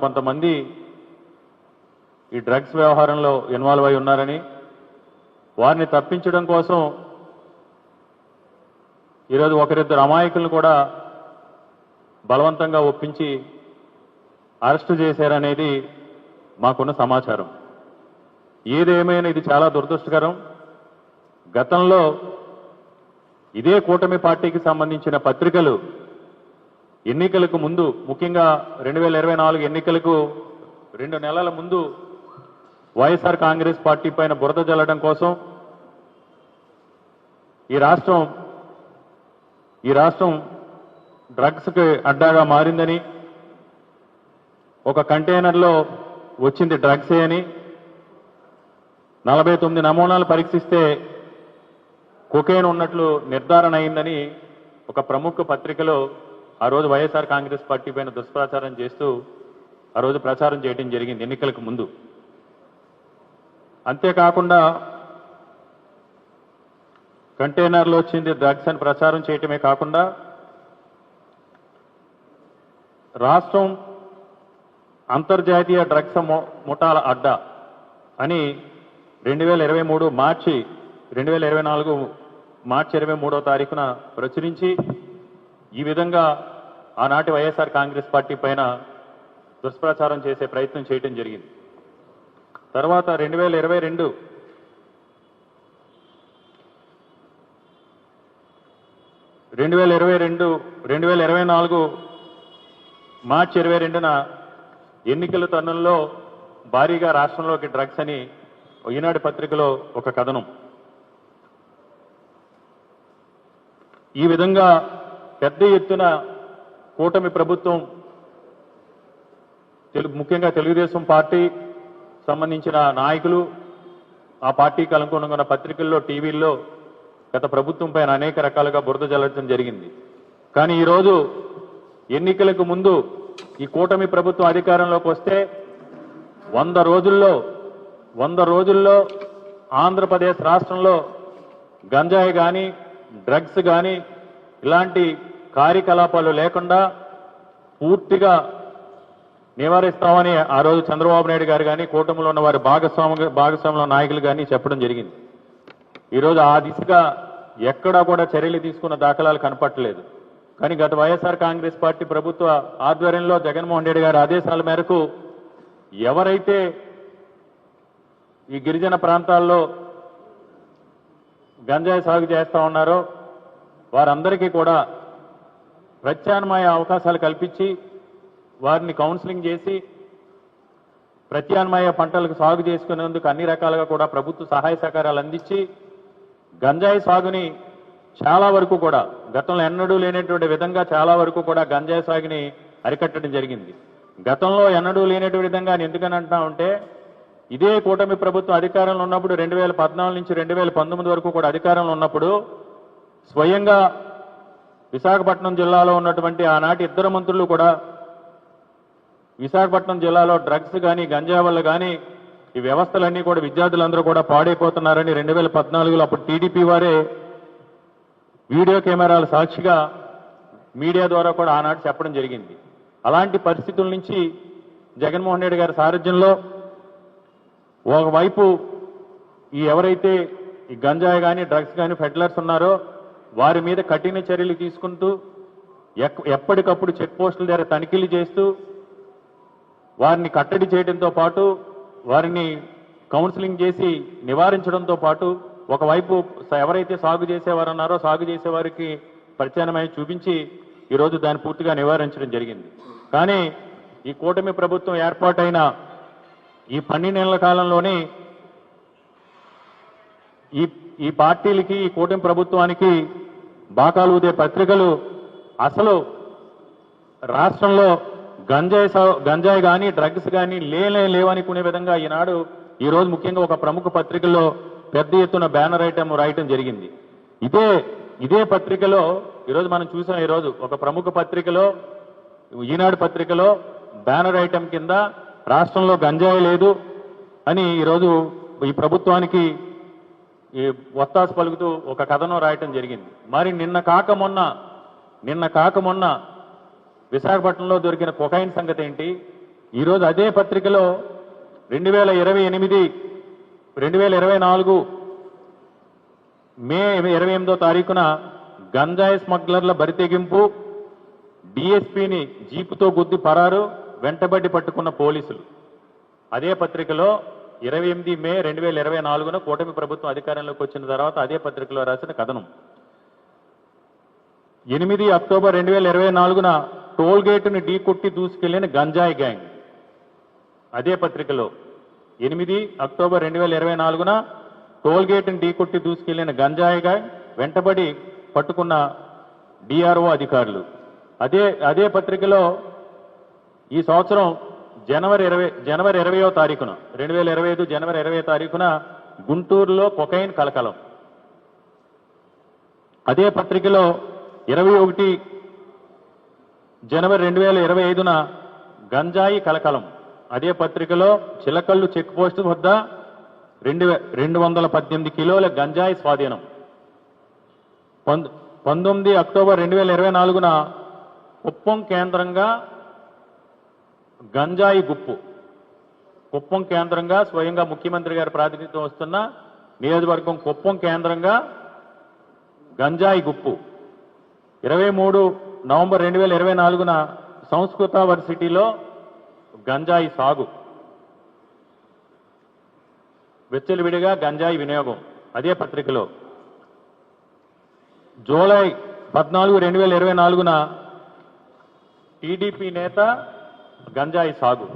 కొంతమంది ఈ డ్రగ్స్ వ్యవహారంలో ఇన్వాల్వ్ అయి ఉన్నారని వారిని తప్పించడం కోసం ఈరోజు ఒకరిద్దరు అమాయకులను కూడా బలవంతంగా ఒప్పించి అరెస్టు చేశారనేది మాకున్న సమాచారం. ఏదేమైనా ఇది చాలా దురదృష్టకరం. గతంలో ఇదే కూటమి పార్టీకి సంబంధించిన పత్రికలు ఎన్నికలకు ముందు ముఖ్యంగా రెండు వేల ఇరవై నాలుగు ఎన్నికలకు రెండు నెలల ముందు వైఎస్ఆర్ కాంగ్రెస్ పార్టీ పైన బురద జల్లడం కోసం ఈ రాష్ట్రం ఈ రాష్ట్రం డ్రగ్స్కి అడ్డాగా మారిందని ఒక కంటైనర్లో వచ్చింది డ్రగ్సే అని నలభై తొమ్మిది నమూనాలు పరీక్షిస్తే కొకేన్ ఉన్నట్లు నిర్ధారణ అయిందని ఒక ప్రముఖ పత్రికలో ఆ రోజు వైఎస్ఆర్ కాంగ్రెస్ పార్టీ పైన దుష్ప్రచారం చేస్తూ ఆ రోజు ప్రచారం చేయడం జరిగింది ఎన్నికలకు ముందు. అంతేకాకుండా కంటైనర్లో వచ్చింది డ్రగ్స్ అని ప్రచారం చేయటమే కాకుండా రాష్ట్రం అంతర్జాతీయ డ్రగ్స్ ముఠాల అడ్డా అని రెండు వేల ఇరవై మూడు మార్చి రెండు వేల ఇరవై నాలుగు మార్చి ఇరవై మూడో తారీఖున ప్రచురించి ఈ విధంగా ఆనాటి వైఎస్ఆర్ కాంగ్రెస్ పార్టీ పైన దుష్ప్రచారం చేసే ప్రయత్నం చేయటం జరిగింది. తర్వాత రెండు వేల ఇరవై రెండు రెండు వేల ఇరవై రెండు రెండు వేల ఇరవై నాలుగు మార్చి ఇరవై రెండున ఎన్నికల తరుణంలో భారీగా రాష్ట్రంలోకి డ్రగ్స్ అని ఈనాడు పత్రికలో ఒక కథనం. ఈ విధంగా పెద్ద ఎత్తున కూటమి ప్రభుత్వం తెలుగు ముఖ్యంగా తెలుగుదేశం పార్టీ సంబంధించిన నాయకులు ఆ పార్టీకి అనుగుణంగా ఉన్న పత్రికల్లో టీవీల్లో గత ప్రభుత్వం పైన అనేక రకాలుగా బురద జల్లడం జరిగింది. కానీ ఈరోజు ఎన్నికలకు ముందు ఈ కూటమి ప్రభుత్వం అధికారంలోకి వస్తే వంద రోజుల్లో వంద రోజుల్లో ఆంధ్రప్రదేశ్ రాష్ట్రంలో గంజాయి కానీ డ్రగ్స్ కానీ ఇలాంటి కార్యకలాపాలు లేకుండా పూర్తిగా నివారిస్తామని ఆ రోజు చంద్రబాబు నాయుడు గారు కానీ కూటమిలో ఉన్న వారి భాగస్వామి భాగస్వాముల నాయకులు కానీ చెప్పడం జరిగింది. ఈరోజు ఆ దిశగా ఎక్కడా కూడా చర్యలు తీసుకున్న దాఖలాలు కనపట్టలేదు. కానీ గత వైఎస్ఆర్ కాంగ్రెస్ పార్టీ ప్రభుత్వ ఆధ్వర్యంలో జగన్మోహన్ రెడ్డి గారి ఆదేశాల మేరకు ఎవరైతే ఈ గిరిజన ప్రాంతాల్లో గంజాయి సాగు చేస్తా ఉన్నారో వారందరికీ కూడా ప్రత్యామ్నాయ అవకాశాలు కల్పించి వారిని కౌన్సిలింగ్ చేసి ప్రత్యామ్నాయ పంటలకు సాగు చేసుకునేందుకు అన్ని రకాలుగా కూడా ప్రభుత్వ సహాయ సహకారాలు అందించి గంజాయి సాగుని చాలా వరకు కూడా గతంలో ఎన్నడూ లేనటువంటి విధంగా చాలా వరకు కూడా గంజాయి సాగుని అరికట్టడం జరిగింది. గతంలో ఎన్నడూ లేనటువంటి విధంగా నేను ఎందుకని అంటా ఉంటే ఇదే కూటమి ప్రభుత్వం అధికారంలో ఉన్నప్పుడు రెండు వేల పద్నాలుగు నుంచి రెండు వేల పంతొమ్మిది వరకు కూడా అధికారంలో ఉన్నప్పుడు స్వయంగా విశాఖపట్నం జిల్లాలో ఉన్నటువంటి ఆనాటి ఇద్దరు మంత్రులు కూడా విశాఖపట్నం జిల్లాలో డ్రగ్స్ కానీ గంజా వల్ల కానీ ఈ వ్యవస్థలన్నీ కూడా విద్యార్థులందరూ కూడా పాడైపోతున్నారని రెండు వేల పద్నాలుగులో అప్పుడు టీడీపీ వారే వీడియో కెమెరాల సాక్షిగా మీడియా ద్వారా కూడా ఆనాడు చెప్పడం జరిగింది. అలాంటి పరిస్థితుల నుంచి జగన్మోహన్ రెడ్డి గారి సారథ్యంలో ఒకవైపు ఈ ఎవరైతే ఈ గంజాయి కానీ డ్రగ్స్ కానీ ఫెడ్లర్స్ ఉన్నారో వారి మీద కఠిన చర్యలు తీసుకుంటూ ఎక్- ఎప్పటికప్పుడు చెక్ పోస్టుల దగ్గర తనిఖీలు చేస్తూ వారిని కట్టడి చేయడంతో పాటు వారిని కౌన్సిలింగ్ చేసి నివారించడంతో పాటు ఒకవైపు ఎవరైతే సాగు చేసేవారు ఉన్నారో సాగు చేసేవారికి ప్రత్యామ్నాయం చూపించి ఈరోజు దాన్ని పూర్తిగా నివారించడం జరిగింది. కానీ ఈ కూటమి ప్రభుత్వం ఏర్పాటైన ఈ పన్నెండు నెలల కాలంలోనే ఈ ఈ పార్టీలకి ఈ కూటమి ప్రభుత్వానికి బాకాలు ఊదే పత్రికలు అసలు రాష్ట్రంలో గంజాయి గంజాయి కానీ డ్రగ్స్ కానీ లేనే లేవనుకునే విధంగా ఈనాడు ఈరోజు ముఖ్యంగా ఒక ప్రముఖ పత్రికలో పెద్ద ఎత్తున బ్యానర్ ఐటమ్ రాయటం జరిగింది. ఇదే ఇదే పత్రికలో ఈరోజు మనం చూసాం ఈరోజు ఒక ప్రముఖ పత్రికలో ఈనాడు పత్రికలో బ్యానర్ ఐటమ్ కింద రాష్ట్రంలో గంజాయి లేదు అని ఈరోజు ఈ ప్రభుత్వానికి ఈ వత్తాసు పలుకుతూ ఒక కథనం రాయటం జరిగింది. మరి నిన్న కాక మొన్న నిన్న కాక మొన్న విశాఖపట్నంలో దొరికిన కొకైన్ సంగతి ఏంటి? ఈరోజు అదే పత్రికలో రెండు వేల ఇరవై ఎనిమిది రెండు వేల ఇరవై నాలుగు మే ఇరవై ఎనిమిదో తారీఖున గంజాయి స్మగ్లర్ల బరితెగింపు డిఎస్పీని జీపుతో గుద్ది పరారు వెంటబడి పట్టుకున్న పోలీసులు. అదే పత్రికలో ఇరవై ఎనిమిది మే రెండు వేల ఇరవై నాలుగున కూటమి ప్రభుత్వం అధికారంలోకి వచ్చిన తర్వాత అదే పత్రికలో రాసిన కథనం. ఎనిమిది అక్టోబర్ రెండు వేల ఇరవై నాలుగున టోల్ గేటుని ఢీ కొట్టి దూసుకెళ్ళిన గంజాయి గ్యాంగ్. అదే పత్రికలో ఎనిమిది అక్టోబర్ రెండు వేల ఇరవై నాలుగున టోల్ గేటుని ఢీ కొట్టి దూసుకెళ్ళిన గంజాయి గ్యాంగ్ వెంటబడి పట్టుకున్న డిఆర్ఓ అధికారులు. అదే అదే పత్రికలో ఈ సంవత్సరం జనవరి ఇరవై జనవరి ఇరవయో తారీఖున రెండు వేల ఇరవై ఐదు జనవరి ఇరవై తారీఖున గుంటూరులో కొకైన్ కలకలం. అదే పత్రికలో ఇరవై ఒకటి జనవరి రెండు వేల ఇరవై ఐదున గంజాయి కలకలం. అదే పత్రికలో చిలకల్లు చెక్ పోస్ట్ వద్ద రెండు రెండు వందల పద్దెనిమిది కిలోల గంజాయి స్వాధీనం. పంతొమ్మిది అక్టోబర్ రెండు వేల ఇరవై నాలుగున ఉప్పం కేంద్రంగా గంజాయి గుప్పు. కుప్పం కేంద్రంగా స్వయంగా ముఖ్యమంత్రి గారి ప్రాతినిధ్యం వస్తున్న నియోజకవర్గం కుప్పం కేంద్రంగా గంజాయి గుప్పు. ఇరవై మూడు నవంబర్ రెండు వేల ఇరవై నాలుగున సంస్కృత వర్సిటీలో గంజాయి సాగు. వెచ్చలివిడిగా గంజాయి వినియోగం అదే పత్రికలో. జూలై పద్నాలుగు రెండు వేల ఇరవై నాలుగున టీడీపీ నేత గంజాయి సాగు.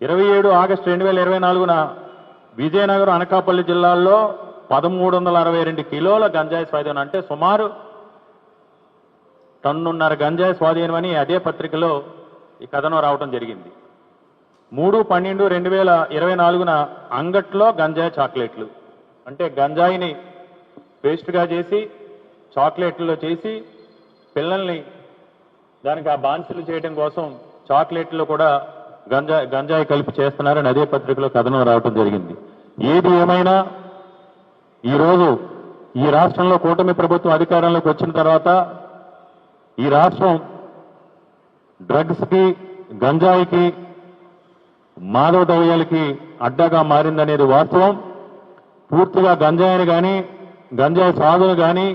ఇరవై ఏడు ఆగస్టు రెండు వేల ఇరవై నాలుగున విజయనగరం అనకాపల్లి జిల్లాల్లో పదమూడు వందల అరవై రెండు కిలోల గంజాయి స్వాధీనం అంటే సుమారు టన్నున్నర గంజాయి స్వాధీనమని అదే పత్రికలో ఈ కథనం రావడం జరిగింది. మూడు పన్నెండు రెండు వేల ఇరవై నాలుగున అంగట్లో గంజాయి చాక్లెట్లు. అంటే గంజాయిని పేస్ట్గా చేసి చాక్లెట్లో చేసి పిల్లల్ని దానికి ఆ బాన్సులు చేయడం కోసం చాక్లెట్లు కూడా గంజా గంజాయి కలిపి చేస్తున్నారని అదే పత్రికలో కథనం రావడం జరిగింది. ఏది ఏమైనా ఈరోజు ఈ రాష్ట్రంలో కూటమి ప్రభుత్వం అధికారంలోకి వచ్చిన తర్వాత ఈ రాష్ట్రం డ్రగ్స్కి గంజాయికి మాదవ ద్రవ్యాలకి అడ్డాగా మారిందనేది వాస్తవం. పూర్తిగా గంజాయిని కానీ గంజాయి సాగును కానీ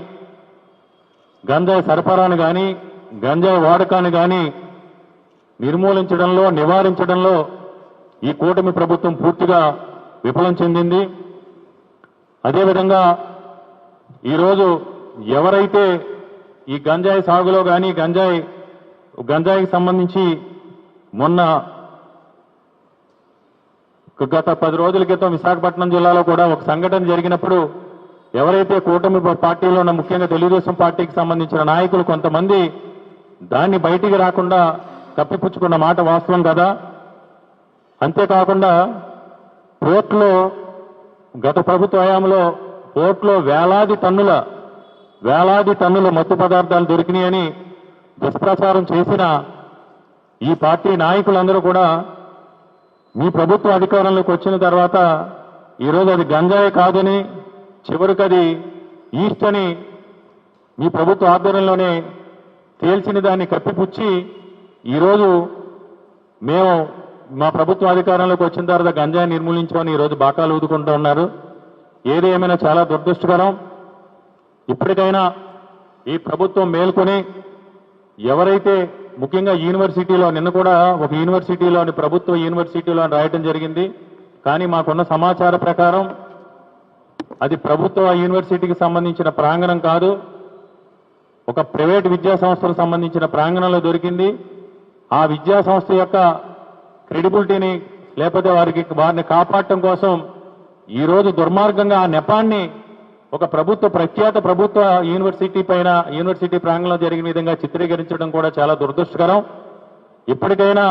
గంజాయి సరఫరాను కానీ గంజాయి వాడకాన్ని కానీ నిర్మూలించడంలో నివారించడంలో ఈ కూటమి ప్రభుత్వం పూర్తిగా విఫలం చెందింది. అదేవిధంగా ఈరోజు ఎవరైతే ఈ గంజాయి సాగులో కానీ గంజాయి గంజాయికి సంబంధించి మొన్న గత పది రోజుల క్రితం విశాఖపట్నం జిల్లాలో కూడా ఒక సంఘటన జరిగినప్పుడు ఎవరైతే కూటమి పార్టీలో ఉన్న ముఖ్యంగా తెలుగుదేశం పార్టీకి సంబంధించిన నాయకులు కొంతమంది దాన్ని బయటికి రాకుండా కప్పిపుచ్చుకున్న మాట వాస్తవం కదా? అంతేకాకుండా పోర్ట్లో గత ప్రభుత్వ హయాంలో పోర్ట్లో వేలాది టన్నుల వేలాది టన్నుల మత్తు పదార్థాలు దొరికినాయని దుష్ప్రచారం చేసిన ఈ పార్టీ నాయకులందరూ కూడా మీ ప్రభుత్వ అధికారంలోకి వచ్చిన తర్వాత ఈరోజు అది గంజాయి కాదని చివరికి అది ఈస్ట్ అని మీ ప్రభుత్వ ఆధ్వర్యంలోనే తేల్చిన దాన్ని కప్పిపుచ్చి ఈరోజు మేము మా ప్రభుత్వ అధికారంలోకి వచ్చిన తర్వాత గంజాయి నిర్మూలించమని ఈరోజు బాకాలు ఊదుకుంటూ ఉన్నారు. ఏది ఏమైనా చాలా దురదృష్టకరం. ఇప్పటికైనా ఈ ప్రభుత్వం మేల్కొని ఎవరైతే ముఖ్యంగా యూనివర్సిటీలో నిన్న కూడా ఒక యూనివర్సిటీలోని ప్రభుత్వ యూనివర్సిటీలో రాయటం జరిగింది. కానీ మాకున్న సమాచార ప్రకారం అది ప్రభుత్వ యూనివర్సిటీకి సంబంధించిన ప్రాంగణం కాదు. ఒక ప్రైవేట్ విద్యా సంస్థలకు సంబంధించిన ప్రాంగణంలో దొరికింది. ఆ విద్యా సంస్థ యొక్క క్రెడిబిలిటీని లేకపోతే వారికి వారిని కాపాడటం కోసం ఈ రోజు దుర్మార్గంగా ఆ నెపాన్ని ఒక ప్రభుత్వ ప్రఖ్యాత ప్రభుత్వ యూనివర్సిటీ పైన యూనివర్సిటీ ప్రాంగణంలో జరిగిన విధంగా చిత్రీకరించడం కూడా చాలా దురదృష్టకరం. ఇప్పటికైనా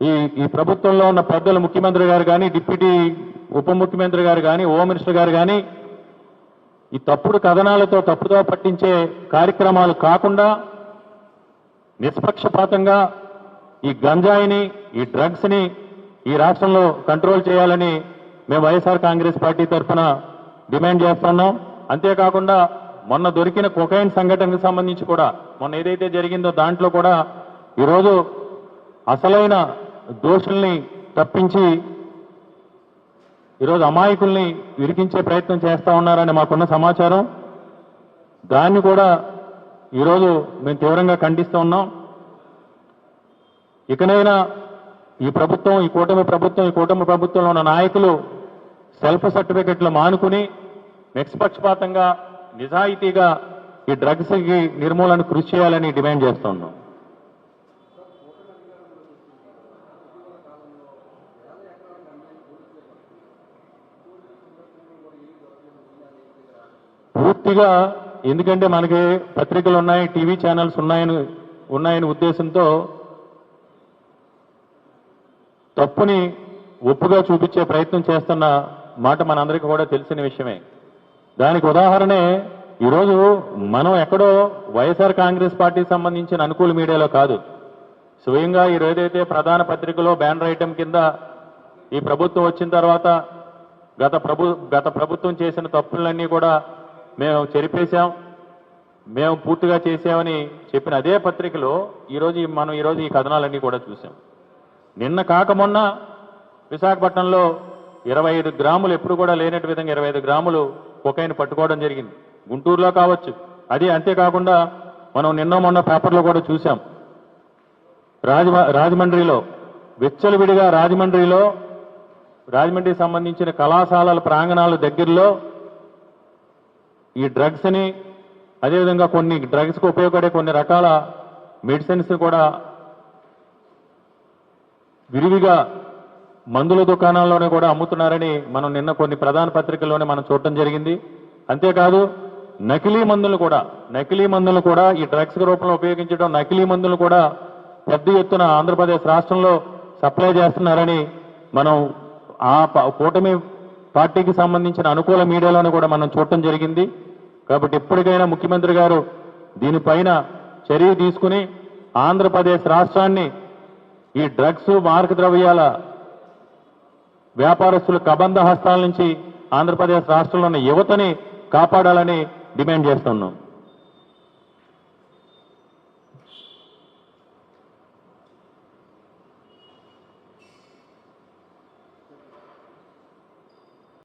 ఈ ఈ ప్రభుత్వంలో ఉన్న పెద్దలు ముఖ్యమంత్రి గారు కానీ డిప్యూటీ ఉప ముఖ్యమంత్రి గారు కానీ హోమ్ మినిస్టర్ గారు కానీ ఈ తప్పుడు కథనాలతో తప్పుగా పట్టించే కార్యక్రమాలు కాకుండా నిష్పక్షపాతంగా ఈ గంజాయిని ఈ డ్రగ్స్ని ఈ రాష్ట్రంలో కంట్రోల్ చేయాలని మేము వైఎస్ఆర్ కాంగ్రెస్ పార్టీ తరఫున డిమాండ్ చేస్తున్నాం. అంతేకాకుండా మొన్న దొరికిన కొకైన్ సంఘటనకు సంబంధించి కూడా మొన్న ఏదైతే జరిగిందో దాంట్లో కూడా ఈరోజు అసలైన దోషుల్ని తప్పించి ఈరోజు అమాయకుల్ని ఇరికించే ప్రయత్నం చేస్తూ ఉన్నారని మాకున్న సమాచారం. దాన్ని కూడా ఈరోజు మేము తీవ్రంగా ఖండిస్తూ ఉన్నాం. ఇకనైనా ఈ ప్రభుత్వం ఈ కూటమి ప్రభుత్వం ఈ కూటమి ప్రభుత్వంలో ఉన్న నాయకులు సెల్ఫ్ సర్టిఫికెట్లు మానుకుని నిష్పక్షపాతంగా నిజాయితీగా ఈ డ్రగ్స్కి నిర్మూలన కృషి చేయాలని డిమాండ్ చేస్తున్నాం పూర్తిగా ఎందుకంటే మనకి పత్రికలు ఉన్నాయి టీవీ ఛానల్స్ ఉన్నాయని ఉన్నాయని ఉద్దేశంతో తప్పుని ఒప్పుగా చూపించే ప్రయత్నం చేస్తున్న మాట మనందరికీ కూడా తెలిసిన విషయమే. దానికి ఉదాహరణే ఈరోజు మనం ఎక్కడో వైఎస్ఆర్ కాంగ్రెస్ పార్టీకి సంబంధించిన అనుకూల మీడియాలో కాదు. స్వయంగా ఈరోజైతే ఏదైతే ప్రధాన పత్రికలో బ్యానర్ ఐటమ్ కింద ఈ ప్రభుత్వం వచ్చిన తర్వాత గత ప్రభు గత ప్రభుత్వం చేసిన తప్పులన్నీ కూడా మేము చెరిపేశాం మేము పూర్తిగా చేసామని చెప్పిన అదే పత్రికలో ఈరోజు మనం ఈరోజు ఈ కథనాలన్నీ కూడా చూసాం నిన్న కాక మొన్న విశాఖపట్నంలో ఇరవై ఐదు గ్రాములు ఎప్పుడు కూడా లేనట్టు విధంగా ఇరవై ఐదు గ్రాములు కొకైన్ పట్టుకోవడం జరిగింది. గుంటూరులో కావచ్చు. అది అంతేకాకుండా మనం నిన్న మొన్న పేపర్లో కూడా చూసాం రాజ రాజమండ్రిలో విచ్చలవిడిగా రాజమండ్రిలో రాజమండ్రికి సంబంధించిన కళాశాలల ప్రాంగణాల దగ్గరలో ఈ డ్రగ్స్ని అదేవిధంగా కొన్ని డ్రగ్స్కు ఉపయోగపడే కొన్ని రకాల మెడిసిన్స్ కూడా విరివిగా మందుల దుకాణాల్లోనే కూడా అమ్ముతున్నారని మనం నిన్న కొన్ని ప్రధాన పత్రికల్లోనే మనం చూడటం జరిగింది. అంతేకాదు నకిలీ మందులు కూడా నకిలీ మందులు కూడా ఈ డ్రగ్స్ రూపంలో ఉపయోగించడం నకిలీ మందులు కూడా పెద్ద ఎత్తున ఆంధ్రప్రదేశ్ రాష్ట్రంలో సప్లై చేస్తున్నారని మనం ఆ కూటమి పార్టీకి సంబంధించిన అనుకూల మీడియాలను కూడా మనం చూడటం జరిగింది. కాబట్టి ఎప్పటికైనా ముఖ్యమంత్రి గారు దీనిపైన చర్య తీసుకుని ఆంధ్రప్రదేశ్ రాష్ట్రాన్ని ఈ డ్రగ్స్ మార్క ద్రవ్యాల వ్యాపారస్తుల కబంధ హస్తాల నుంచి ఆంధ్రప్రదేశ్ రాష్ట్రంలో ఉన్న యువతని కాపాడాలని డిమాండ్ చేస్తున్నాం.